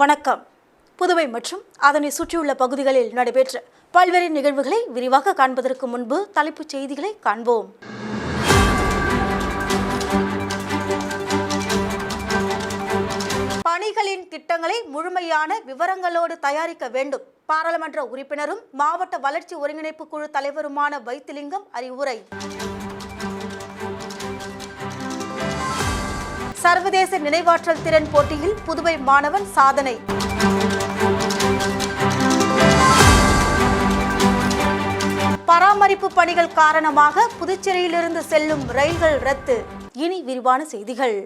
வணக்கம். புதுவை மற்றும் அதனை சுற்றியுள்ள பகுதிகளில் நடைபெற்ற பல்வேறு நிகழ்வுகளை விரிவாக காண்பதற்கு முன்பு தலைப்புச் செய்திகளை காண்போம். பணிகளின் திட்டங்களை முழுமையான விவரங்களோடு தயாரிக்க வேண்டும். பாராளுமன்ற உறுப்பினரும் மாவட்ட வளர்ச்சி ஒருங்கிணைப்பு குழு தலைவருமான வைத்திலிங்கம் அறிவுரை. சர்வதேச நினைவாற்றல் திறன் போட்டியில் புதுவை மாணவன் சாதனை. பராமரிப்பு பணிகள் காரணமாக புதுச்சேரியிலிருந்து செல்லும் ரயில்கள் ரத்து. இனி விரிவான செய்திகள்.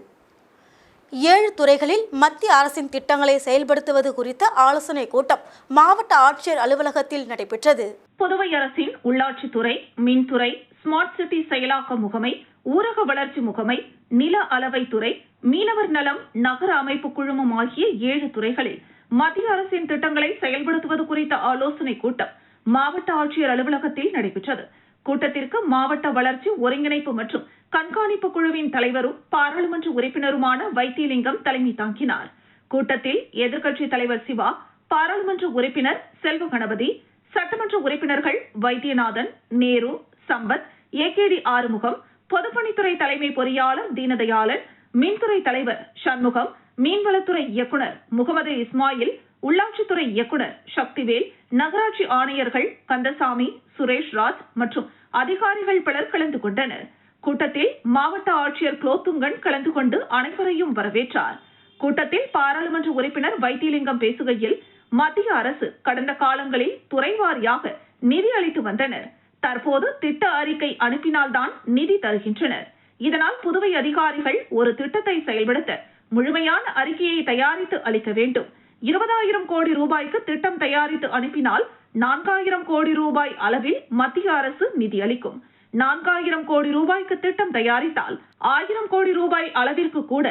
ஏழு துறைகளில் மத்திய அரசின் திட்டங்களை செயல்படுத்துவது குறித்த ஆலோசனைக் கூட்டம் மாவட்ட ஆட்சியர் அலுவலகத்தில் நடைபெற்றது. புதுவை அரசின் உள்ளாட்சித்துறை மின்துறை ஸ்மார்ட் சிட்டி செயலாக்க முகமை ஊரக வளர்ச்சி முகமை நில அளவைத்துறை மீனவர் நலம் நகர அமைப்பு குழுமம் ஆகிய ஏழு துறைகளில் மத்திய அரசின் திட்டங்களை செயல்படுத்துவது குறித்த ஆலோசனைக் கூட்டம் மாவட்ட ஆட்சியர் அலுவலகத்தில் நடைபெற்றது. கூட்டத்திற்கு மாவட்ட வளர்ச்சி ஒருங்கிணைப்பு மற்றும் கண்காணிப்பு குழுவின் தலைவரும் பாராளுமன்ற உறுப்பினருமான வைத்தியலிங்கம் தலைமை தாங்கினார். கூட்டத்தில் எதிர்க்கட்சித் தலைவர் சிவா பாராளுமன்ற உறுப்பினர் செல்வ கணபதி சட்டமன்ற உறுப்பினர்கள் வைத்தியநாதன் நேரு சம்பத் ஏகேடி ஆறுமுகம் பொதுப்பணித்துறை தலைமை பொறியாளர் தீனதயாளன் மின்துறை தலைவர் சண்முகம் மீன்வளத்துறை இயக்குனர் முகமது இஸ்மாயில் உள்ளாட்சித்துறை இயக்குனர் சக்திவேல் நகராட்சி ஆணையர்கள் கந்தசாமி சுரேஷ் ராஜ் மற்றும் அதிகாரிகள் பலர் கலந்து கொண்டனர். கூட்டத்தில் மாவட்ட ஆட்சியர் குலோத்துங்கன் கலந்து கொண்டு அனைவரையும் வரவேற்றார். கூட்டத்தில் பாராளுமன்ற உறுப்பினர் வைத்தியலிங்கம் பேசுகையில் மத்திய அரசு கடந்த காலங்களில் துறைவாரியாக நிதி அளித்து வந்தனர். தற்போது திட்ட அறிக்கை அனுப்பினால்தான் நிதி தருகின்றனர். இதனால் புதுவை அதிகாரிகள் ஒரு திட்டத்தை செயல்படுத்த முழுமையான அறிக்கையை தயாரித்து அளிக்க வேண்டும். இருபதாயிரம் கோடி ரூபாய்க்கு திட்டம் தயாரித்து அனுப்பினால் நான்காயிரம் கோடி ரூபாய் அளவில் மத்திய அரசு நிதி அளிக்கும். நான்காயிரம் கோடி ரூபாய்க்கு திட்டம் தயாரித்தால் ஆயிரம் கோடி ரூபாய் அளவிற்கு கூட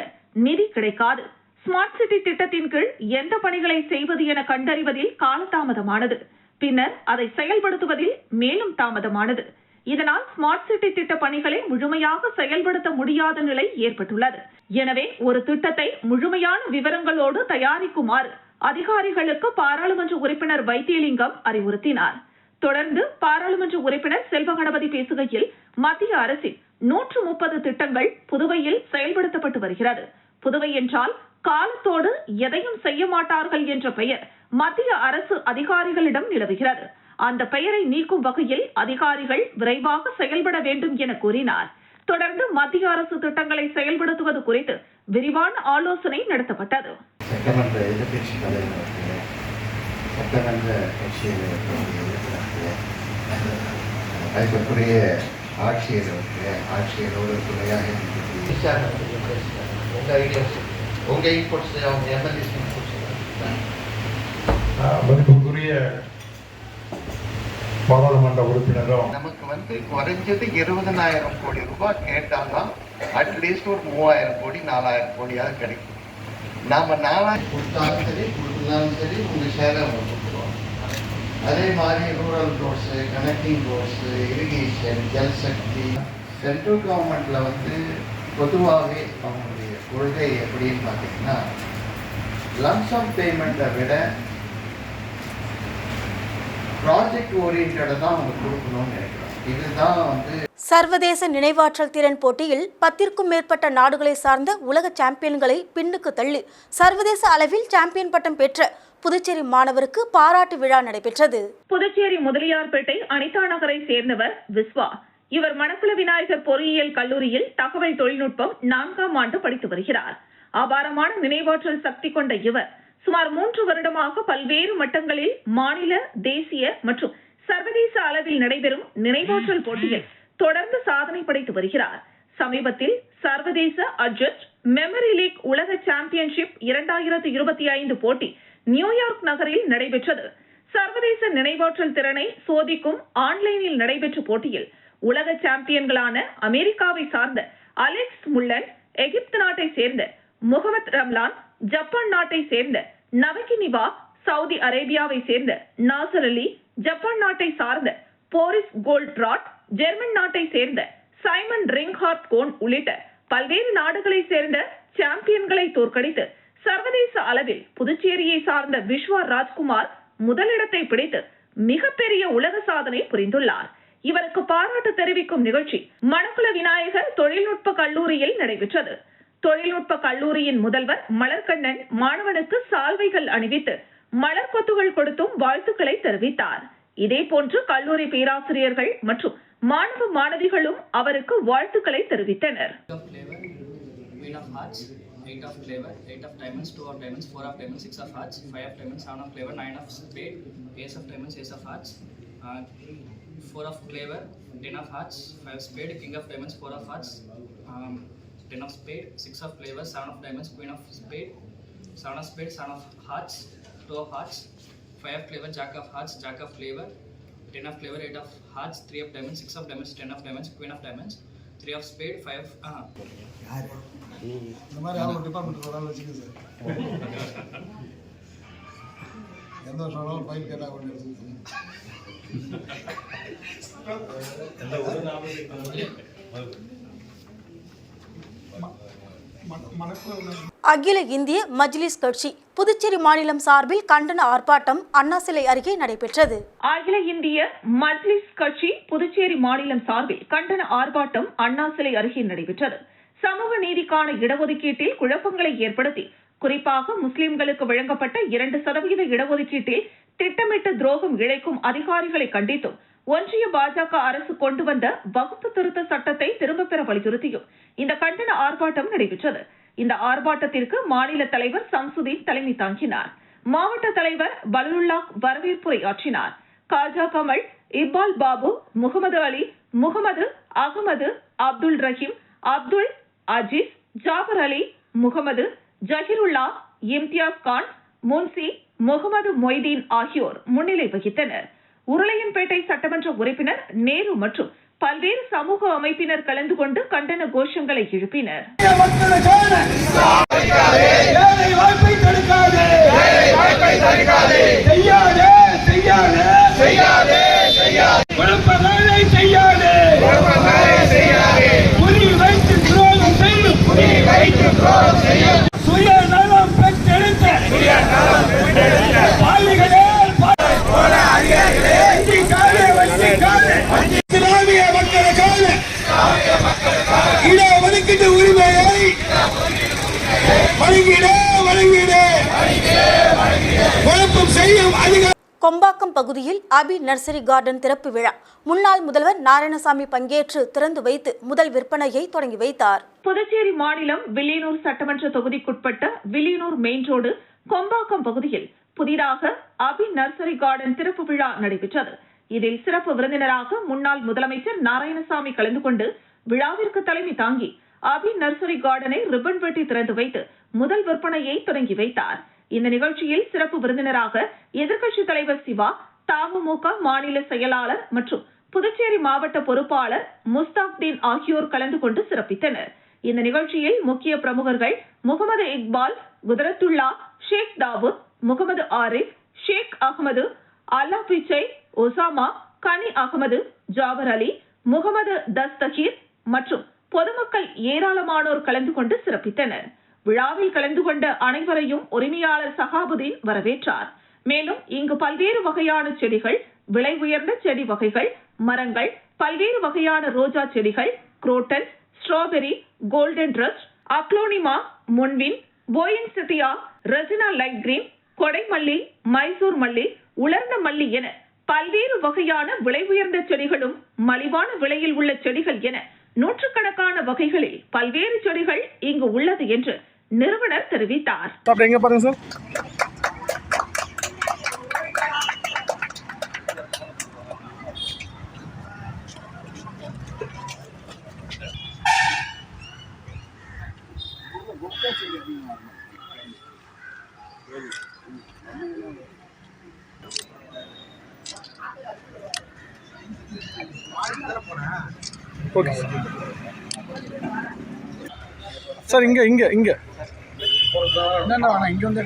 நிதி கிடைக்காது. ஸ்மார்ட் சிட்டி திட்டத்தின் கீழ் எந்த பணிகளை செய்வது என கண்டறிவதில் காலதாமதமானது. பின்னர் அதை செயல்படுத்துவதில் மேலும் தாமதமானது. இதனால் ஸ்மார்ட் சிட்டி திட்ட பணிகளை முழுமையாக செயல்படுத்த முடியாத நிலை ஏற்பட்டுள்ளது. எனவே ஒரு திட்டத்தை முழுமையான விவரங்களோடு தயாரிக்குமாறு அதிகாரிகளுக்கு பாராளுமன்ற உறுப்பினர் வைத்தியலிங்கம் அறிவுறுத்தினார். தொடர்ந்து பாராளுமன்ற உறுப்பினர் செல்வ கணபதி பேசுகையில் மத்திய அரசின் நூற்று முப்பது திட்டங்கள் புதுவையில் செயல்படுத்தப்பட்டு வருகிறது. புதுவை என்றால் காலத்தோடு எதையும் செய்ய மாட்டார்கள் என்ற பெயர் மத்திய அரசு அதிகாரிகளிடம் நிலவுகிறது. அந்த பெயரை நீக்கும் வகையில் அதிகாரிகள் விரைவாக செயல்பட வேண்டும் என கூறினார். தொடர்ந்து மத்திய அரசு திட்டங்களை செயல்படுத்துவது குறித்து விரிவான ஆலோசனை நடத்தப்பட்டது. சட்டமன்ற எதிர்கட்சி சட்டமன்ற கட்சியில் ஆட்சியர்களுக்கு ஆட்சியரோடு துணையாக உங்கள் இன்புட்ஸ் அவங்க எம்எல்ஏஸ் இன்புட்ஸ் மதிப்புக்குரிய பாராளுமன்ற உறுப்பினரும் நமக்கு வந்து குறைஞ்சது இருபதனாயிரம் கோடி ரூபாய் கேட்டால்தான் அட்லீஸ்ட் ஒரு மூவாயிரம் கோடி நாலாயிரம் கோடியாவது கிடைக்கும். நாம நாலாயிரம் கொடுத்தாலும் சரி கொடுத்தாலும் சரி உங்க ஷேரை கொடுத்துருவாங்க அதே மாதிரி rural roads connecting roads irrigation Jal Shakti central கவர்மெண்ட்ல வந்து பொதுவாகவே அவங்களுடைய கொள்கை எப்படின்னு பார்த்தீங்கன்னா லம்சம் பேமெண்ட்டை விட ப்ராஜெக்ட் ஓரியன்டாக தான் அவங்க கொடுக்கணும்னு நினைக்கிறோம். இதுதான் வந்து சர்வதேச நினைவாற்றல் திறன் போட்டியில் பத்திற்கும் மேற்பட்ட நாடுகளை சார்ந்த உலக சாம்பியன்களை பின்னுக்கு தள்ளி சர்வதேச அளவில் சாம்பியன் பட்டம் பெற்ற புதுச்சேரி மாணவருக்கு பாராட்டு விழா நடைபெற்றது. புதுச்சேரி முதலியார்பேட்டை அனிதா நகரை சேர்ந்தவர் விஸ்வா. இவர் மணக்குள விநாயகர் பொறியியல் கல்லூரியில் தகவல் தொழில்நுட்பம் நான்காம் ஆண்டு படித்து வருகிறார். அபாரமான நினைவாற்றல் சக்தி கொண்ட இவர் சுமார் மூன்று வருடமாக பல்வேறு மட்டங்களில் மாநில தேசிய மற்றும் சர்வதேச அளவில் நடைபெறும் நினைவாற்றல் போட்டியில் தொடர்ந்து சாதனை படைத்து வருகிறார். சமீபத்தில் சர்வதேச அட்ஜஸ்ட் மெமரி லீக் உலக சாம்பியன்ஷிப் இரண்டாயிரத்து இருபத்தி ஐந்து போட்டி நியூயார்க் நகரில் நடைபெற்றது. சர்வதேச நினைவாற்றல் திறனை சோதிக்கும் ஆன்லைனில் நடைபெற்ற போட்டியில் உலக சாம்பியன்களான அமெரிக்காவை சார்ந்த அலெக்ஸ் முல்லன் எகிப்து நாட்டை சேர்ந்த முகமது ரம்லான் ஜப்பான் நாட்டை சேர்ந்த நவகினிவா சவுதி அரேபியாவை சேர்ந்த நாசர் அலி ஜப்பான் நாட்டை சார்ந்த போரிஸ் கோல்ட்ராட் ஜெர்மன் நாட்டை சேர்ந்த சைமன் ரிங்ஹார்ட் கோன் உள்ளிட்ட பல்வேறு நாடுகளை சேர்ந்த சாம்பியன்களை தோற்கடித்து சர்வதேச அளவில் புதுச்சேரியை சார்ந்த விஸ்வா ராஜ்குமார் முதலிடத்தை பிடித்து மிகப்பெரிய உலக சாதனை புரிந்துள்ளார். இவருக்கு பாராட்டு தெரிவிக்கும் நிகழ்ச்சி மணக்குள விநாயகர் தொழில்நுட்ப கல்லூரியில் நடைபெற்றது. தொழில்நுட்ப கல்லூரியின் முதல்வர் மலர்கண்ணன் மாணவனுக்கு சால்வைகள் அணிவித்து மலர் கொத்துகள் கொடுத்தும் வாழ்த்துக்களை தெரிவித்தார் இதேபோன்று கல்லூரி பேராசிரியர்கள் மற்றும் மாணவ மாணவிகளும் அவருக்கு வாழ்த்துக்களை தெரிவித்தனர் of flavor, queen of hearts, eight of flavor, eight of diamonds, two of diamonds, four of diamonds, six of hearts, five of diamonds, seven of flavor, nine of spade, ace of diamonds, ace of hearts, uh, four of flavor, ten of hearts, five of spade, king of diamonds, four of hearts, um, ten of spade, six of flavor, seven of diamonds, queen of spade, seven of spade, seven of hearts, two of hearts, five of flavor, jack of hearts, jack of flavor, ten of flavor, eight of hearts, three of diamonds, six of diamonds, ten of diamonds, queen of diamonds, three of spade, five of uh, இந்த மாதிரி department ஒரு ஆள் வச்சுக்க sir எந்த வருஷம் file கேட்டால் கொண்டு எடுத்துக்கோங்க அகில இந்திய மஜ்லிஸ் கட்சி புதுச்சேரி மாநிலம் சார்பில் கண்டன ஆர்ப்பாட்டம் அண்ணா சிலை அருகே நடைபெற்றது. அகில இந்திய மஜ்லிஸ் கட்சி புதுச்சேரி மாநிலம் சார்பில் கண்டன ஆர்ப்பாட்டம் அண்ணா சிலை அருகே நடைபெற்றது. சமூக நீதிக்கான இடஒதுக்கீட்டில் குழப்பங்களை ஏற்படுத்தி குறிப்பாக முஸ்லிம்களுக்கு வழங்கப்பட்ட இரண்டு சதவீத இடஒதுக்கீட்டில் திட்டமிட்டு துரோகம் இழைக்கும் அதிகாரிகளை கண்டித்தும் ஒன்றிய பாஜக அரசு கொண்டு வந்த வகுப்பு திருத்த சட்டத்தை திரும்பப் பெற வலியுறுத்தியும் இந்த கண்டன ஆர்ப்பாட்டம் நடைபெற்றது. இந்த ஆர்ப்பாட்டத்திற்கு மாநில தலைவர் சம்சுதீன் தலைமை தாங்கினார். மாவட்ட தலைவர் பலருல்லா வரவேற்புரை ஆற்றினார். காஜா கமல் இப்பால் பாபு முகமது அலி முகமது அகமது அப்துல் ரஹீம் அப்துல் அஜீஸ் ஜாபர் அலி முகமது ஜஹிருல்லா இம்தியாஸ் கான் முன்சி முகமது மொய்தீன் ஆகியோர் முன்னிலை வகித்தனர். உருளையன்பேட்டை சட்டமன்ற உறுப்பினர் நேரு மற்றும் பல்வேறு சமூக அமைப்பினர் கலந்து கொண்டு கண்டன கோஷங்களை எழுப்பினர். செய்யாதே செய்யாதே. செய்யாதே பகுதியில் அபி நர்சரி கார்டன் திறப்பு விழா. முன்னாள் முதல்வர் நாராயணசாமி பங்கேற்று திறந்து வைத்து முதல் விற்பனையை தொடங்கி வைத்தார். புதுச்சேரி மாநிலம் வில்லியனூர் சட்டமன்ற தொகுதிக்குட்பட்ட வில்லியனூர் மெயின் ரோடு கொம்பாக்கம் பகுதியில் புதிதாக அபி நர்சரி கார்டன் திறப்பு விழா நடைபெற்றது. இதில் சிறப்பு விருந்தினராக முன்னாள் முதலமைச்சர் நாராயணசாமி கலந்து கொண்டு விழாவிற்கு தலைமை தாங்கி அபி நர்சரி கார்டனை ரிப்பன் வெட்டி திறந்து வைத்து முதல் விற்பனையை தொடங்கி வைத்தார். இந்த நிகழ்ச்சியில் சிறப்பு விருந்தினராக எதிர்க்கட்சி தலைவர் சிவா தமுமுக மாநில செயலாளர் மற்றும் புதுச்சேரி மாவட்ட பொறுப்பாளர் முஸ்தாக்தீன் ஆகியோர் கலந்து கொண்டு சிறப்பித்தனர். இந்த நிகழ்ச்சியில் முக்கிய பிரமுகர்கள் முகமது இக்பால் குதரத்துல்லா ஷேக் தாவூத் முகமது ஆரிஃப் ஷேக் அகமது அல்லா பிச்சை ஒசாமா கனி அகமது ஜாபர் அலி முகமது தஸ்தகீர் மற்றும் பொதுமக்கள் ஏராளமானோர் கலந்து கொண்டு சிறப்பித்தனர். விழாவில் கலந்து கொண்ட அனைவரையும் உரிமையாளர் சகாபுதீன் வரவேற்றார். மேலும் இங்கு பல்வேறு வகையான செடிகள் விலை உயர்ந்த செடி வகைகள் மரங்கள் பல்வேறு வகையான ரோஜா செடிகள் croton strawberry golden rust aglaonema முன்வின் poinsettia ரெசினா லைட் கிரீன் கொடைமல்லி மைசூர் மல்லி உலர்ந்த மல்லி என பல்வேறு வகையான விலை உயர்ந்த செடிகளும் மலிவான விலையில் உள்ள செடிகள் என நூற்றுக்கணக்கான வகைகளில் பல்வேறு செடிகள் இங்கு உள்ளது என்று நிறுவனர் தெரிவித்தார். அப்படி எங்கே பாருங்க சார். Okay sir. சார் இங்கே இங்கே இங்கே. என்னென்ன வேணாம் இங்கே வந்து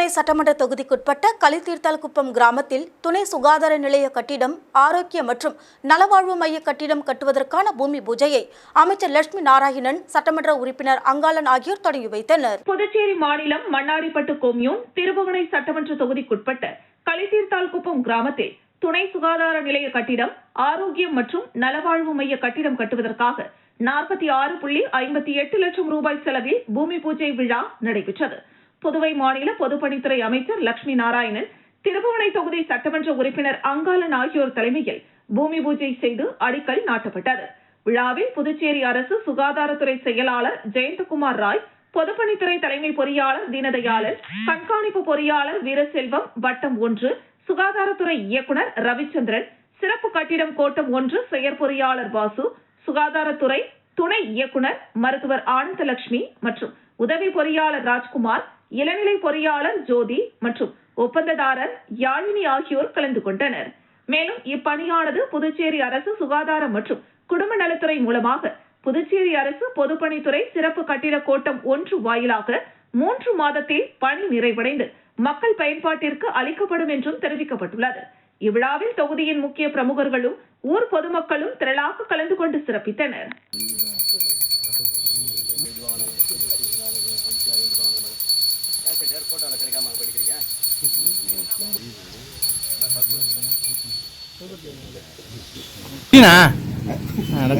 திருபுவனை சட்டமன்ற தொகுதிக்குட்பட்ட களித்தீர்த்தால்குப்பம் கிராமத்தில் துணை சுகாதார நிலைய கட்டிடம் ஆரோக்கிய மற்றும் நலவாழ்வு மைய கட்டிடம் கட்டுவதற்கான பூமி பூஜையை அமைச்சர் லட்சுமி நாராயணன் சட்டமன்ற உறுப்பினர் அங்காளன் ஆகியோர் தொடங்கி வைத்தனர். புதுச்சேரி மாநிலம் மண்ணாடிப்பட்டு கோமியூன் திருபுவனை சட்டமன்ற தொகுதிக்குட்பட்ட களித்தீர்த்தால்குப்பம் கிராமத்தில் துணை சுகாதார நிலைய கட்டிடம் ஆரோக்கியம் மற்றும் நலவாழ்வு மைய கட்டிடம் கட்டுவதற்காக நாற்பத்தி ஆறு புள்ளி ஐம்பத்தி எட்டு லட்சம் ரூபாய் செலவில் பூமி பூஜை விழா நடைபெற்றது. புதுவை மாநில பொதுப்பணித்துறை அமைச்சர் லட்சுமி நாராயணன் திருபுவனை தொகுதி சட்டமன்ற உறுப்பினர் அங்காளன் ஆகியோர் தலைமையில் பூமி பூஜை செய்து அடிக்கல் நாட்டப்பட்டது. விழாவில் புதுச்சேரி அரசு சுகாதாரத்துறை செயலாளர் ஜெயந்தகுமார் ராய் பொதுப்பணித்துறை தலைமை பொறியாளர் தீனதயாளன் கண்காணிப்பு பொறியாளர் வீரசெல்வம் வட்டம் ஒன்று சுகாதாரத்துறை இயக்குனர் ரவிச்சந்திரன் சிறப்பு கட்டிடம் கோட்டம் ஒன்று செயற்பொறியாளர் வாசு சுகாதாரத்துறை துணை இயக்குனர் மருத்துவர் ஆனந்தலட்சுமி மற்றும் உதவி பொறியாளர் ராஜ்குமார் இளநிலை பொறியாளர் ஜோதி மற்றும் ஒப்பந்ததாரர் யாழினி ஆகியோர் கலந்து கொண்டனர். மேலும் இப்பணியானது புதுச்சேரி அரசு சுகாதார மற்றும் குடும்ப நலத்துறை மூலமாக புதுச்சேரி அரசு பொதுப்பணித்துறை சிறப்பு கட்டிட கோட்டம் ஒன்று வாயிலாக மூன்று மாதத்தில் பணி நிறைவடைந்து மக்கள் பயன்பாட்டிற்கு அளிக்கப்படும் என்றும் தெரிவிக்கப்பட்டுள்ளது. இவ்விழாவில் தொகுதியின் முக்கிய பிரமுகர்களும் ஊர் பொதுமக்களும் திரளாக கலந்து கொண்டு சிறப்பித்தனர்.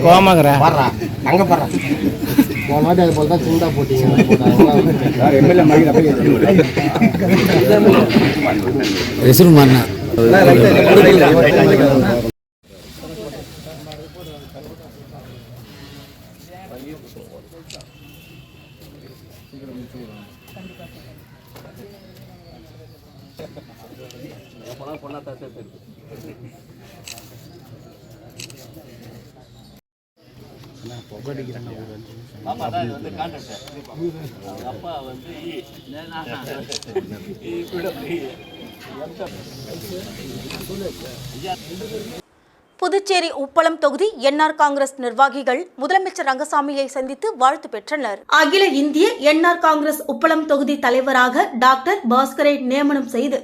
கோமாக்குற அங்க பாரு போன வாட்டி அது போல தான் சிந்தா போட்டீங்க பொண்ணா தான் சேர்த்து வந்து கான்ட்ராக்டர் அப்பா வந்து கூட புதுச்சேரி உப்பளம் தொகுதி என்ஆர் காங்கிரஸ் நிர்வாகிகள் முதலமைச்சர் ரங்கசாமியை சந்தித்து வாழ்த்து பெற்றனர். அகில இந்திய என்ஆர் காங்கிரஸ் உப்பளம் தொகுதி தலைவராக டாக்டர் பாஸ்கரை நியமனம் செய்து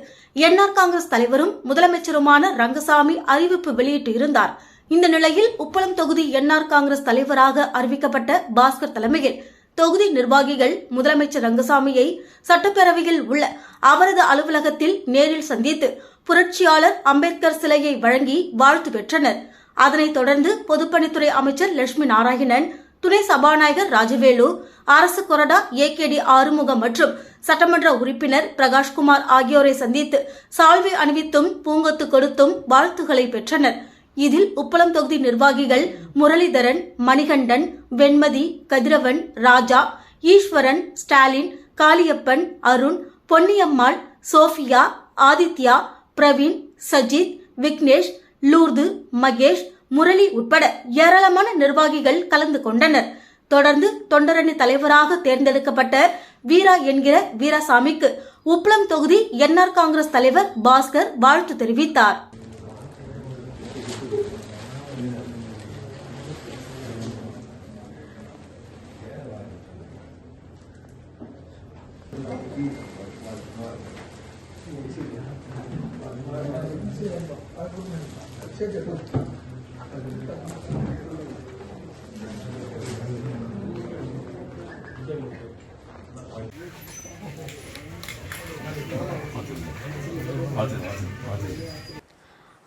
என்ஆர் காங்கிரஸ் தலைவரும் முதலமைச்சருமான ரங்கசாமி அறிவிப்பு வெளியிட்டு இருந்தார். இந்த நிலையில் உப்பளம் தொகுதி என்ஆர் காங்கிரஸ் தலைவராக அறிவிக்கப்பட்ட பாஸ்கர் தலைமையில் தொகுதி நிர்வாகிகள் முதலமைச்சர் ரங்கசாமியை சட்டப்பேரவையில் உள்ள அவரது அலுவலகத்தில் நேரில் சந்தித்து புரட்சியாளர் அம்பேத்கர் சிலையை வழங்கி வாழ்த்து பெற்றனர். அதனைத் தொடர்ந்து பொதுப்பணித்துறை அமைச்சர் லட்சுமி நாராயணன் துணை சபாநாயகர் ராஜவேலு அரசு கொறடா ஏகேடி ஆறுமுகம் மற்றும் சட்டமன்ற உறுப்பினர் பிரகாஷ்குமார் ஆகியோரை சந்தித்து சால்வை அணிவித்தும் பூங்கொத்து கொடுத்தும் வாழ்த்துக்களை பெற்றனர். இதில் உப்பளம் தொகுதி நிர்வாகிகள் முரளிதரன் மணிகண்டன் வெண்மதி கதிரவன் ராஜா ஈஸ்வரன் ஸ்டாலின் காளியப்பன் அருண் பொன்னியம்மாள் சோஃபியா ஆதித்யா பிரவீன் சஜித் விக்னேஷ் லூர்து மகேஷ் முரளி உட்பட ஏராளமான நிர்வாகிகள் கலந்து கொண்டனர். தொடர்ந்து தொண்டரணி தலைவராக தேர்ந்தெடுக்கப்பட்ட வீரா என்கிற வீராசாமிக்கு உப்பளம் தொகுதி என்ஆர் காங்கிரஸ் தலைவர் பாஸ்கர் வாழ்த்து தெரிவித்தார்.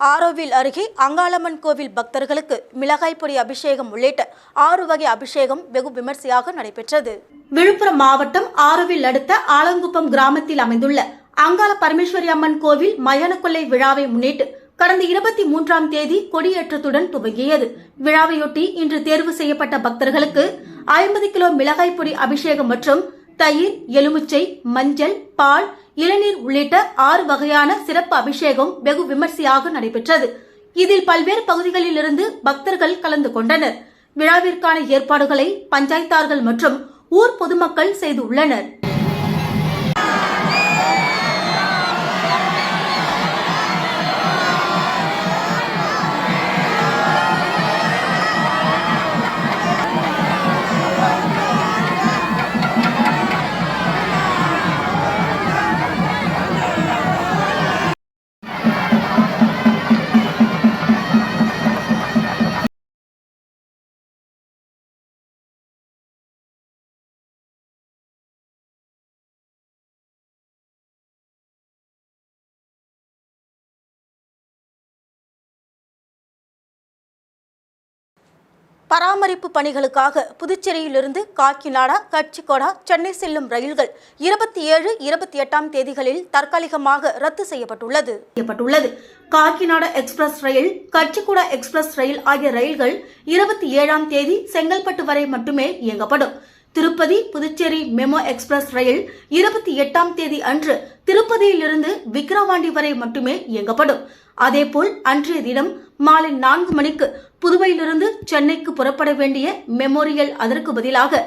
ஆரோவில் அருகே அங்காளம்மன் கோவில் பக்தர்களுக்கு மிளகாய் பொடி அபிஷேகம் உள்ளிட்ட ஆறு வகை அபிஷேகம் வெகு விமர்சையாக நடைபெற்றது. விழுப்புரம் மாவட்டம் ஆரோவில் அடுத்த ஆலங்குப்பம் கிராமத்தில் அமைந்துள்ள அங்காள பரமேஸ்வரி அம்மன் கோவில் மயான கொள்ளை விழாவை முன்னிட்டு கடந்த இருபத்தி மூன்றாம் தேதி கொடியேற்றத்துடன் துவங்கியது. விழாவையொட்டி இன்று தேர்வு செய்யப்பட்ட பக்தர்களுக்கு ஐம்பது கிலோ மிளகாய் பொடி அபிஷேகம் மற்றும் தயிர் எலுமிச்சை மஞ்சள் பால் இளநீர் உள்ளிட்ட ஆறு வகையான சிறப்பு அபிஷேகம் வெகு விமர்சையாக நடைபெற்றது. இதில் பல்வேறு பகுதிகளிலிருந்து பக்தர்கள் கலந்து கொண்டனர். விழாவிற்கான ஏற்பாடுகளை பஞ்சாயத்தார்கள் மற்றும் ஊர் பொதுமக்கள் செய்துள்ளனா் பராமரிப்பு பணிகளுக்காக புதுச்சேரியிலிருந்து காக்கிநாடா கட்சிகோடா சென்னை செல்லும் ரயில்கள் இருபத்தி ஏழு இருபத்தி எட்டாம் தேதிகளில் தற்காலிகமாக ரத்து செய்யப்பட்டுள்ளது. செய்யப்பட்டுள்ளது. காக்கிநாடா எக்ஸ்பிரஸ் ரயில் கட்சிகோடா எக்ஸ்பிரஸ் ரயில் ஆகிய ரயில்கள் இருபத்தி ஏழாம் தேதி செங்கல்பட்டு வரை மட்டுமே இயங்கப்படும். திருப்பதி புதுச்சேரி மெமோ எக்ஸ்பிரஸ் ரயில் இருபத்தி எட்டாம் தேதி அன்று திருப்பதியிலிருந்து விக்கிரவாண்டி வரை மட்டுமே இயங்கப்படும். அதேபோல் அன்றைய தினம் மாலை நான்கு மணிக்கு புதுவையிலிருந்து சென்னைக்கு புறப்பட வேண்டிய மெமோரியல் அதற்கு பதிலாக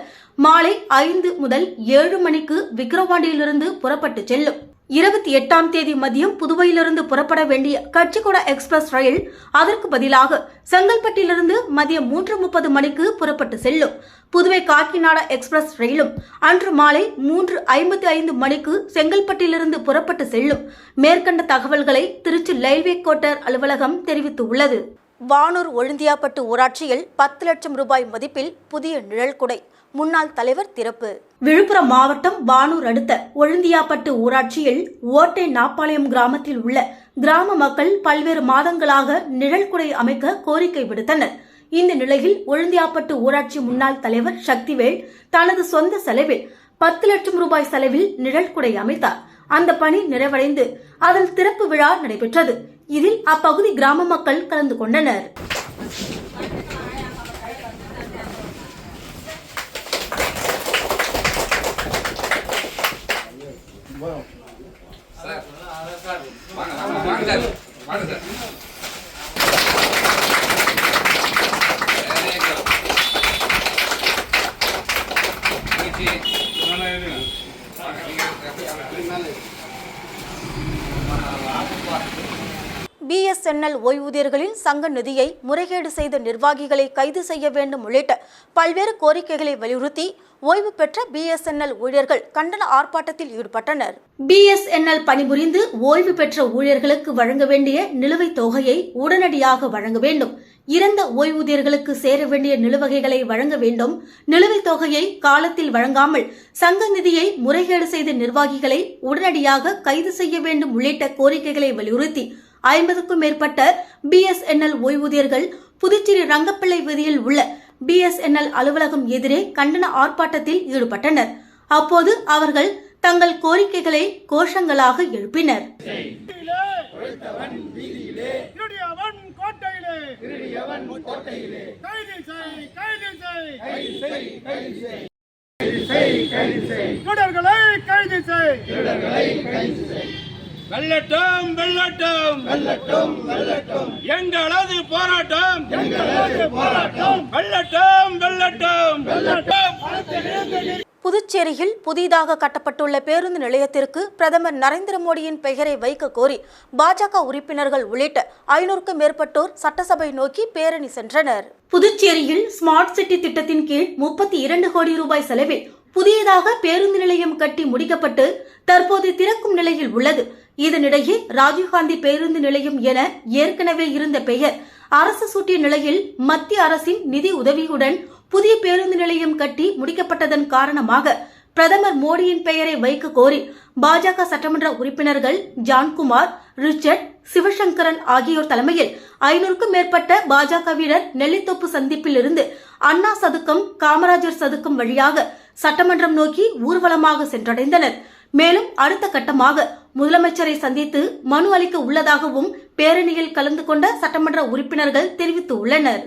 மாலை ஐந்து முதல் ஏழு மணிக்கு விக்கிரவாண்டியிலிருந்து புறப்பட்டு செல்லும். இருபத்தி எட்டாம் தேதி மதியம் புதுவையிலிருந்து புறப்பட வேண்டிய கட்சிகோடா எக்ஸ்பிரஸ் ரயில் அதற்கு பதிலாக செங்கல்பட்டிலிருந்து மதியம் மூன்று முப்பது மணிக்கு புறப்பட்டு செல்லும். புதுவை காக்கிநாடா எக்ஸ்பிரஸ் ரயிலும் அன்று மாலை மூன்று ஐம்பத்தி ஐந்து மணிக்கு செங்கல்பட்டிலிருந்து புறப்பட்டு செல்லும். மேற்கண்ட தகவல்களை திருச்சி ரயில்வே கோட்டர் அலுவலகம் தெரிவித்துள்ளது. வானூர் ஒழுந்தியாப்பட்டு ஊராட்சியில் பத்து லட்சம் ரூபாய் மதிப்பில் புதிய நிழல் குடை. முன்னாள் தலைவர் திறப்பு. விழுப்புரம் மாவட்டம் வானூர் அடுத்த ஒழுந்தியாப்பட்டு ஊராட்சியில் ஓட்டை நாப்பாளையம் கிராமத்தில் உள்ள கிராம மக்கள் பல்வேறு மாதங்களாக நிழல் குடை அமைக்க கோரிக்கை விடுத்தனர். இந்த நிலையில் ஒழுந்தியாப்பட்டு ஊராட்சி முன்னாள் தலைவர் சக்திவேல் தனது சொந்த செலவில் பத்து லட்சம் ரூபாய் செலவில் நிழல் குடை அமைத்தார். அந்த பணி நிறைவடைந்து அதன் திறப்பு விழா நடைபெற்றது. இதில் அப்பகுதி கிராம மக்கள் கலந்து கொண்டனர். பிஎஸ்என்எல் ஓய்வூதியர்களின் சங்க நிதியை முறைகேடு செய்த நிர்வாகிகளை கைது செய்ய வேண்டும் உள்ளிட்ட பல்வேறு கோரிக்கைகளை வலியுறுத்தி ஓய்வு பெற்ற பிஎஸ்என்எல் ஊழியர்கள் கண்டன ஆர்ப்பாட்டத்தில் ஈடுபட்டனர். பிஎஸ்என்எல் பணிபுரிந்து ஓய்வு பெற்ற ஊழியர்களுக்கு வழங்க வேண்டிய நிலுவைத் தொகையை உடனடியாக வழங்க வேண்டும். இறந்த ஓய்வூதியர்களுக்கு சேர வேண்டிய நிலுவகைகளை வழங்க வேண்டும். நிலுவைத் தொகையை காலத்தில் வழங்காமல் சங்க நிதியை முறைகேடு செய்த நிர்வாகிகளை உடனடியாக கைது செய்ய வேண்டும் உள்ளிட்ட கோரிக்கைகளை வலியுறுத்தி ஐம்பதுக்கும் மேற்பட்ட பிஎஸ்என்எல் ஓய்வூதியர்கள் புதுச்சேரி ரங்கப்பிள்ளை வீதியில் உள்ள பிஎஸ்என்எல் அலுவலகம் எதிரே கண்டன ஆர்ப்பாட்டத்தில் ஈடுபட்டனர். அப்போது அவர்கள் தங்கள் கோரிக்கைகளை கோஷங்களாக எழுப்பினர். திருடியவன் கோட்டையிலே. திருடியவன் கோட்டையிலே. கைது செய். வெள்ளட்டும் வெள்ளட்டும் வெள்ளட்டும் வெள்ளட்டும் எங்களது போராட்டம். எங்களது போராட்டம். வெள்ளட்டும் வெள்ளட்டும் வெள்ளட்டும் புதுச்சேரியில் புதிதாக கட்டப்பட்டுள்ள பேருந்து நிலையத்திற்கு பிரதமர் நரேந்திர மோடியின் பெயரை வைக்க கோரி பாஜக உறுப்பினர்கள் உள்ளிட்ட ஐநூறுக்கும் மேற்பட்டோர் சட்டசபை நோக்கி பேரணி சென்றனர். புதுச்சேரியில் ஸ்மார்ட் சிட்டி திட்டத்தின் கீழ் முப்பத்தி இரண்டு கோடி ரூபாய் செலவில் புதியதாக பேருந்து நிலையம் கட்டி முடிக்கப்பட்டு தற்போது திறக்கும் நிலையில் உள்ளது. இதனிடையே ராஜீவ்காந்தி பேருந்து நிலையம் என ஏற்கனவே இருந்த பெயர் அரசு சூட்டிய நிலையில் மத்திய அரசின் நிதி உதவியுடன் புதிய பேருந்து நிலையம் கட்டி முடிக்கப்பட்டதன் காரணமாக பிரதமர் மோடியின் பெயரை வைக்க கோரி பாஜக சட்டமன்ற உறுப்பினர்கள் ஜான்குமார் ரிச்சர்ட் சிவசங்கரன் ஆகியோர் தலைமையில் ஐநூறுக்கும் மேற்பட்ட பாஜகவினர் நெல்லித்தோப்பு சந்திப்பில் இருந்து அண்ணா சதுக்கம் காமராஜர் சதுக்கம் வழியாக சட்டமன்றம் நோக்கி ஊர்வலமாக சென்றடைந்தனர். மேலும் அடுத்த கட்டமாக முதலமைச்சரை சந்தித்து மனு அளிக்க உள்ளதாகவும் பேரணியில் கலந்து கொண்ட சட்டமன்ற உறுப்பினர்கள் தெரிவித்துள்ளனர்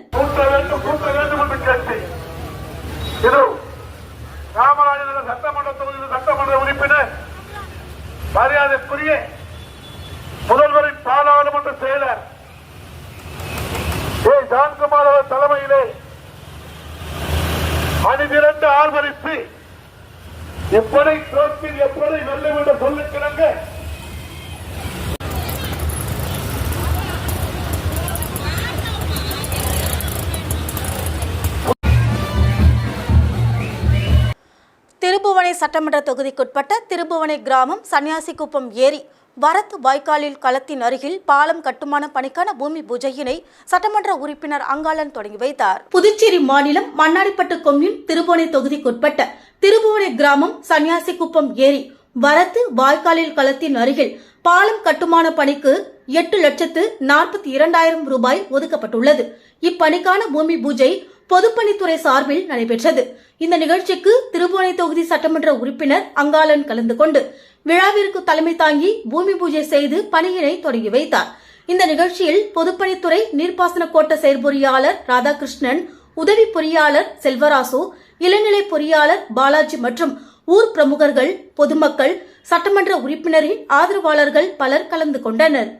சட்டமன்ற தொகுதிக்குட்பட்ட திருபுவனை கிராமம் சன்னியாசிக்குப்பம் ஏரி வரத்து வாய்க்காலில் களத்தின் அருகில் பாலம் கட்டுமான பணிக்கான பூமி பூஜையினை சட்டமன்ற உறுப்பினர் அங்காளன் தொடங்கி வைத்தார். புதுச்சேரி மாநிலம் மண்ணாடிப்பட்டு கொம்யூன் திருபுவனை தொகுதிக்குட்பட்ட திருபுவனை கிராமம் சன்னியாசிக்குப்பம் ஏரி வரத்து வாய்க்காலில் களத்தின் அருகில் பாலம் கட்டுமான பணிக்கு எட்டு லட்சத்து நாற்பத்தி இரண்டாயிரம் ரூபாய் ஒதுக்கப்பட்டுள்ளது. இப்பணிக்கான பூமி பூஜை பொதுப்பணித்துறை சார்பில் நடைபெற்றது. இந்த நிகழ்ச்சிக்கு திருபுவனை தொகுதி சட்டமன்ற உறுப்பினர் அங்காளன் கலந்து கொண்டு விழாவிற்கு தலைமை தாங்கி பூமி பூஜை செய்து பணியினை தொடங்கி வைத்தார். இந்த நிகழ்ச்சியில் பொதுப்பணித்துறை நீர்ப்பாசன கோட்ட செயற்பொறியாளர் ராதாகிருஷ்ணன் உதவி பொறியாளர் செல்வராசு இளநிலை பொறியாளர் பாலாஜி மற்றும் ஊர் பிரமுகர்கள் பொதுமக்கள் சட்டமன்ற உறுப்பினரின் ஆதரவாளர்கள் பலர் கலந்து கொண்டனர்.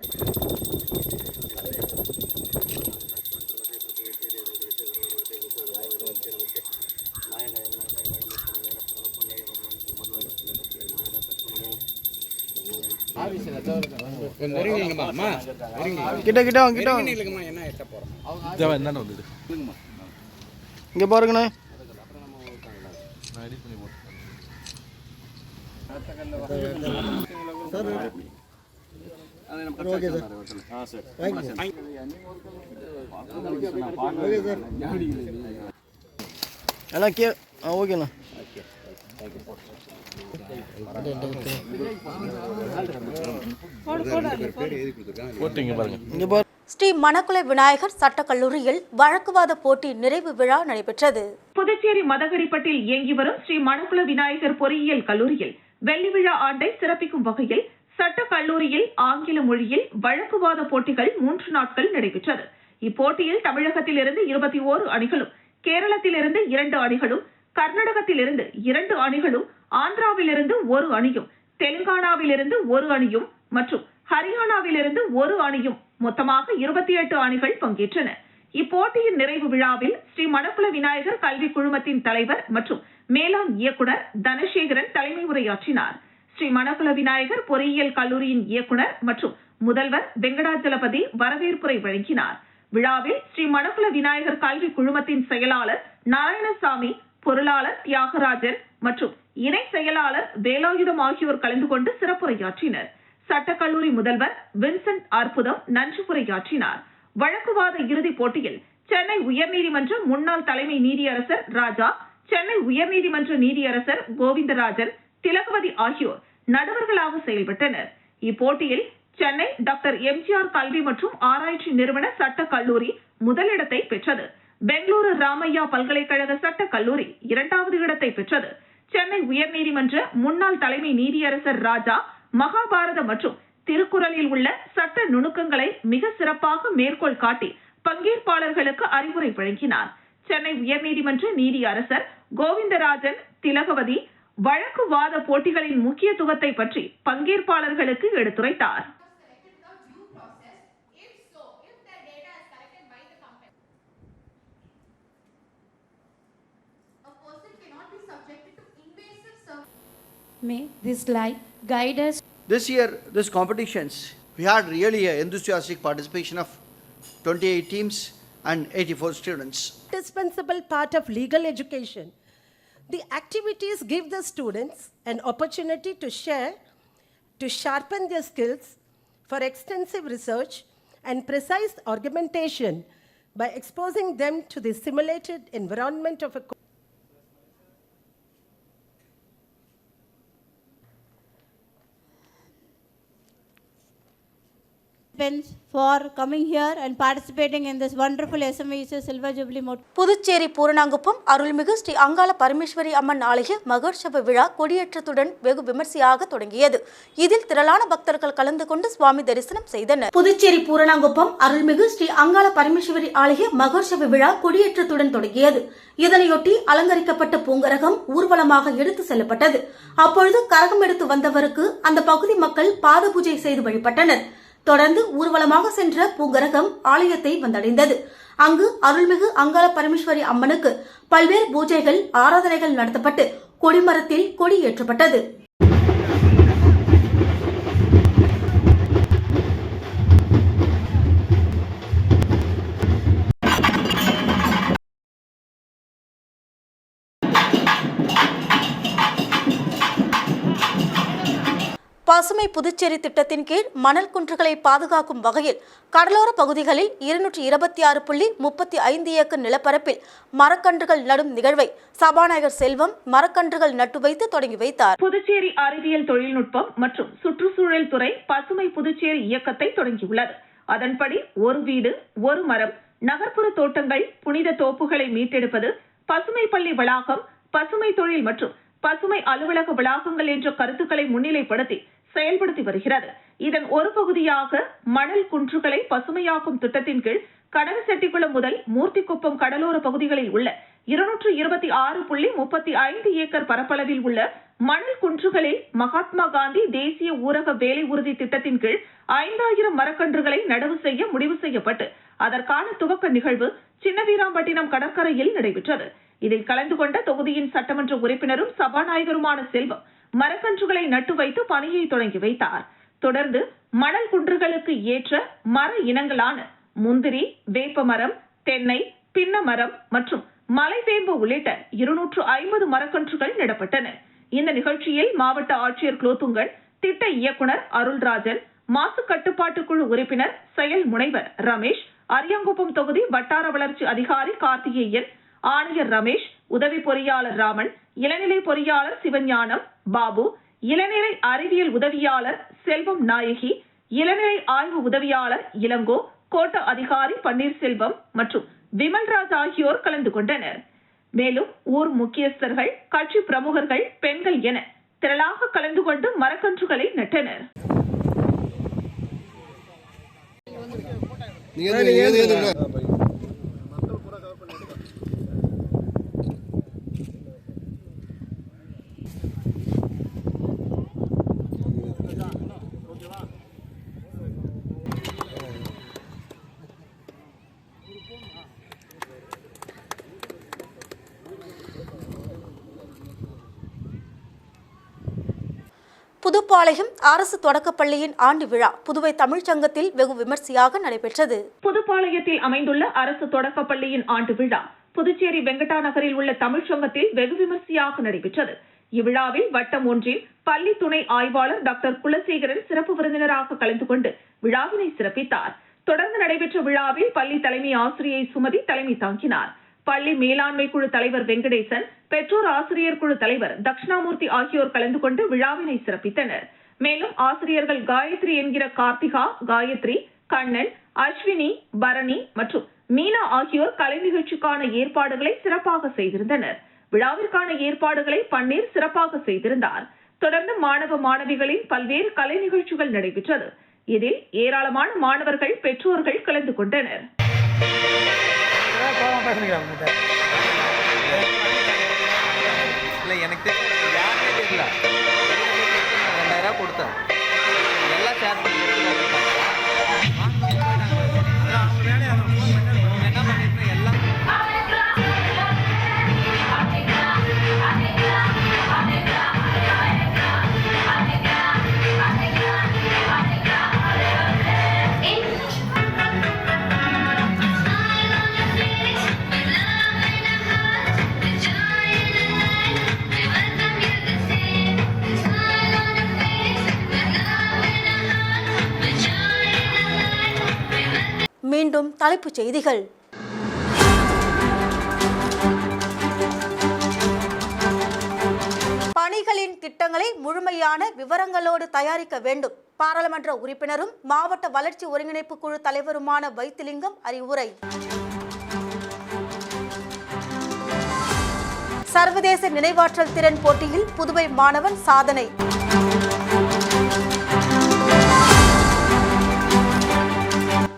கிட்ட கிட்ட வாங்க, கிட்ட வாங்க. இங்க பாருங்கண்ணே ஓகே சார் ஓகே சார் எல்லாம் கே ஆ ஓகேண்ணா. இங்க ஸ்ரீ மணக்குலை விநாயகர் சட்டக் கல்லூரியில் வழக்குவாத போட்டி நிறைவு விழா நடைபெற்றது. புதுச்சேரி மதகரிப்பட்டில் இயங்கி வரும் ஸ்ரீ மணக்குல விநாயகர் பொறியியல் கல்லூரியில் வெள்ளி விழா ஆண்டை சிறப்பிக்கும் வகையில் சட்ட கல்லூரியில் ஆங்கில மொழியில் வழக்குவாத போட்டிகள் மூன்று நாட்கள் நடைபெற்றது. இப்போட்டியில் தமிழகத்திலிருந்து இருபத்தி ஓரு அணிகளும் கேரளத்திலிருந்து இரண்டு அணிகளும் கர்நாடகத்திலிருந்து இரண்டு அணிகளும் ஆந்திராவிலிருந்து ஒரு அணியும் தெலுங்கானாவிலிருந்து ஒரு அணியும் மற்றும் ஹரியானாவிலிருந்து ஒரு அணியும் மொத்தமாக இருபத்தி எட்டு அணிகள் பங்கேற்றன. இப்போட்டியின் நிறைவு விழாவில் ஸ்ரீ மணக்குள விநாயகர் கல்வி குழுமத்தின் தலைவர் மற்றும் மேலாண் இயக்குனர் தனசேகரன் தலைமை உரையாற்றினார். ஸ்ரீ மணக்குள விநாயகர் பொறியியல் கல்லூரியின் இயக்குனர் மற்றும் முதல்வர் வெங்கடாஜலபதி வரவேற்புரை வழங்கினார். விழாவில் ஸ்ரீ மணக்குள விநாயகர் கல்வி குழுமத்தின் செயலாளர் நாராயணசாமி பொருளாளர் தியாகராஜன் மற்றும் இணை செயலாளர் வேலாயுதம் ஆகியோர் கலந்து கொண்டு சிறப்புரையாற்றினர். சட்டக்கல்லூரி முதல்வர் வின்சென்ட் அற்புதம் நன்றி உரையாற்றினார். வழக்குவாத இறுதிப் போட்டியில் சென்னை உயர்நீதிமன்ற முன்னாள் தலைமை நீதியரசர் ராஜா சென்னை உயர்நீதிமன்ற நீதியரசர் கோவிந்தராஜன் திலகவதி ஆகியோர் நடுவர்களாக செயல்பட்டனர். இப்போட்டியில் சென்னை டாக்டர் எம்ஜிஆர் கல்வி மற்றும் ஆராய்ச்சி நிறுவன சட்ட கல்லூரி முதலிடத்தை பெற்றது. பெங்களூரு ராமையா பல்கலைக்கழக சட்ட கல்லூரி இரண்டாவது இடத்தை பெற்றது. சென்னை உயர்நீதிமன்ற முன்னாள் தலைமை நீதியரசர் ராஜா மகாபாரத மற்றும் திருக்குறளில் உள்ள சட்ட நுணுக்கங்களை மிக சிறப்பாக மேற்கோள் காட்டி பங்கேற்பாளர்களுக்கு அறிவுரை வழங்கினார். சென்னை உயர்நீதிமன்ற நீதியரசர் கோவிந்தராஜன் திலகவதி வழக்கு வாத போட்டிகளின் முக்கியத்துவத்தை பற்றி பங்கேற்பாளர்களுக்கு எடுத்துரைத்தார். May this light guide us This year, this competitions, we had really a enthusiastic participation of 28 teams and 84 students. indispensable part of legal education. The activities give the students an opportunity to share, to sharpen their skills for extensive research and precise argumentation by exposing them to the simulated environment of a participants for coming here and participating in this wonderful SMEs Silver Jubilee Mot. Puducherry Pooranankuppam அருள்மிகு ஸ்ரீ அங்காள பரமேஸ்வரி அம்மன் ஆலய மகோற்சவ விழா கொடியேற்றத்துடன் வெகு விமர்சையாக தொடங்கியது. இதில் திரளான பக்தர்கள் கலந்து கொண்டு சுவாமி தரிசனம் செய்தனர். புதுச்சேரி பூரணாங்குப்பம் அருள்மிகு ஸ்ரீ அங்காள பரமேஸ்வரி ஆலய மகோற்சவ விழா கொடியேற்றத்துடன் தொடங்கியது. இதனையொட்டி அலங்கரிக்கப்பட்ட பூங்கரகம் ஊர்வலமாக எடுத்து செல்லப்பட்டது. அப்பொழுது கரகம் எடுத்து வந்தவருக்கு அந்த பகுதி மக்கள் பாத பூஜை செய்து வழிபட்டனர். தொடர்ந்து ஊர்வலமாக சென்ற பூங்கரகம் ஆலயத்தை வந்தடைந்தது. அங்கு அருள்மிகு அங்காள பரமேஸ்வரி அம்மனுக்கு பல்வேறு பூஜைகள் ஆராதனைகள் நடத்தப்பட்டு கொடிமரத்தில் கொடி பசுமை புதுச்சேரி திட்டத்தின் கீழ் மணல் குன்றுகளை பாதுகாக்கும் வகையில் கடலோர பகுதிகளில் இருநூற்றி இருபத்தி ஆறு புள்ளி முப்பத்தி ஐந்து ஏக்கர் நிலப்பரப்பில் மரக்கன்றுகள் நடும் நிகழ்வை சபாநாயகர் செல்வம் மரக்கன்றுகள் நட்டு வைத்து தொடங்கி வைத்தார். புதுச்சேரி அறிவியல் தொழில்நுட்பம் மற்றும் சுற்றுச்சூழல் துறை பசுமை புதுச்சேரி இயக்கத்தை தொடங்கியுள்ளது. அதன்படி ஒரு வீடு ஒரு மரம் நகர்ப்புற தோட்டங்கள் புனித தோப்புகளை மீட்டெடுப்பது பசுமை பள்ளி வளாகம் பசுமை தொழில் மற்றும் பசுமை அலுவலக வளாகங்கள் என்ற கருத்துக்களை முன்னிலைப்படுத்தி செயல்படுத்தி வருகிறது. இதன் ஒரு பகுதியாக மணல் குன்றுகளை பசுமையாக்கும் திட்டத்தின் கீழ் கடகசெட்டிக்குளம் முதல் மூர்த்திக்குப்பம் கடலோர பகுதிகளில் உள்ள இருநூற்று இருபத்தி ஆறு புள்ளி முப்பத்தி ஐந்து ஏக்கர் பரப்பளவில் உள்ள மணல் குன்றுகளில் மகாத்மா காந்தி தேசிய ஊரக வேலை உறுதி திட்டத்தின் கீழ் ஐந்தாயிரம் மரக்கன்றுகளை நடவு செய்ய முடிவு செய்யப்பட்டு அதற்கான துவக்க நிகழ்வு சின்னவீராம்பட்டினம் கடற்கரையில் நடைபெற்றது. இதில் கலந்து கொண்ட தொகுதியின் சட்டமன்ற உறுப்பினரும் சபாநாயகருமான செல்வம் மரக்கன்றுகளை நட்டு வைத்து பணியை தொடங்கி வைத்தார். தொடர்ந்து மணல் குன்றுகளுக்கு ஏற்ற மர இனங்களான முந்திரி வேப்பமரம் தென்னை பின்ன மரம் மற்றும் மலைவேம்பு உள்ளிட்ட இருநூற்று ஐம்பது மரக்கன்றுகள் நடப்பட்டன. இந்த நிகழ்ச்சியில் மாவட்ட ஆட்சியர் குலோத்துங்கன் திட்ட இயக்குனர் அருள்ராஜன் மாசு கட்டுப்பாட்டு குழு உறுப்பினர் செயல் முனைவர் ரமேஷ் அரியங்குப்பம் தொகுதி வட்டார வளர்ச்சி அதிகாரி கார்த்திகேயன் ஆணையர் ரமேஷ் உதவி பொறியாளர் ராமன் இளநிலை பொறியாளர் சிவஞானம் பாபு இளநிலை அறிவியல் உதவியாளர் செல்வம் நாயகி இளநிலை ஆய்வு உதவியாளர் இளங்கோ கோட்ட அதிகாரி பன்னீர்செல்வம் மற்றும் விமல்ராஜ் ஆகியோர் கலந்து கொண்டனர். மேலும் ஊர் முக்கியஸ்தர்கள் கட்சி பிரமுகர்கள் பெண்கள் என திரளாக கலந்து கொண்டு மரக்கன்றுகளை நட்டனர். புதுப்பாளையம் அரசு தொடக்கப்பள்ளியின் ஆண்டு விழா புதுவை தமிழ்ச்சங்கத்தில் வெகு விமர்சையாக நடைபெற்றது. புதுப்பாளையத்தில் அமைந்துள்ள அரசு தொடக்கப்பள்ளியின் ஆண்டு விழா புதுச்சேரி வெங்கடா நகரில் உள்ள தமிழ்ச்சங்கத்தில் வெகு விமர்சையாக நடைபெற்றது. இவ்விழாவில் வட்டம் ஒன்றில் பள்ளி துணை ஆய்வாளர் டாக்டர் குலசேகரன் சிறப்பு விருந்தினராக கலந்து கொண்டு விழாவினை சிறப்பித்தார். தொடர்ந்து நடைபெற்ற விழாவில் பள்ளி தலைமை ஆசிரியை சுமதி தலைமை தாங்கினார். பள்ளி மேலாண்மை குழு தலைவர் வெங்கடேசன் பெற்றோர் ஆசிரியர் குழு தலைவர் தட்சிணாமூர்த்தி ஆகியோர் கலந்து கொண்டு விழாவினை சிறப்பித்தனர். மேலும் ஆசிரியர்கள் காயத்ரி என்கிற கார்த்திகா காயத்ரி கண்ணன் அஸ்வினி பரணி மற்றும் மீனா ஆகியோர் கலை நிகழ்ச்சிக்கான ஏற்பாடுகளை சிறப்பாக செய்திருந்தனர். விழாவிற்கான ஏற்பாடுகளை பன்னீர் சிறப்பாக செய்திருந்தார். தொடர்ந்து மாணவ மாணவிகளின் பல்வேறு கலை நிகழ்ச்சிகள் நடைபெற்றது. இதில் ஏராளமான மாணவர்கள் பெற்றோர்கள் கலந்து கொண்டனர். இல்லை எனக்கு தெரியல யாருமே தெரியல ரெண்டாயிரம் கொடுத்தேன். எல்லாம் ஷேர் பண்ணி மீண்டும் தலைப்புச் செய்திகள். பணிகளின் திட்டங்களை முழுமையான விவரங்களோடு தயாரிக்க வேண்டும். பாராளுமன்ற உறுப்பினரும் மாவட்ட வளர்ச்சி ஒருங்கிணைப்பு குழு தலைவருமான வைத்திலிங்கம் அறிவுரை. சர்வதேச நினைவாற்றல் திறன் போட்டியில் புதுவை மாணவன் சாதனை.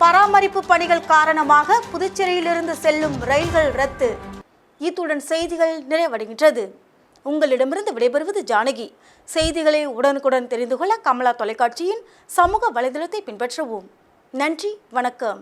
பராமரிப்பு பணிகள் காரணமாக புதுச்சேரியிலிருந்து செல்லும் ரயில்கள் ரத்து. இத்துடன் செய்திகள் நிறைவடைகின்றது. உங்களிடமிருந்து விடைபெறுவது ஜானகி. செய்திகளை உடனுக்குடன் தெரிந்து கொள்ள கமலா தொலைக்காட்சியின் சமூக வலைதளத்தை பின்பற்றவும். நன்றி வணக்கம்.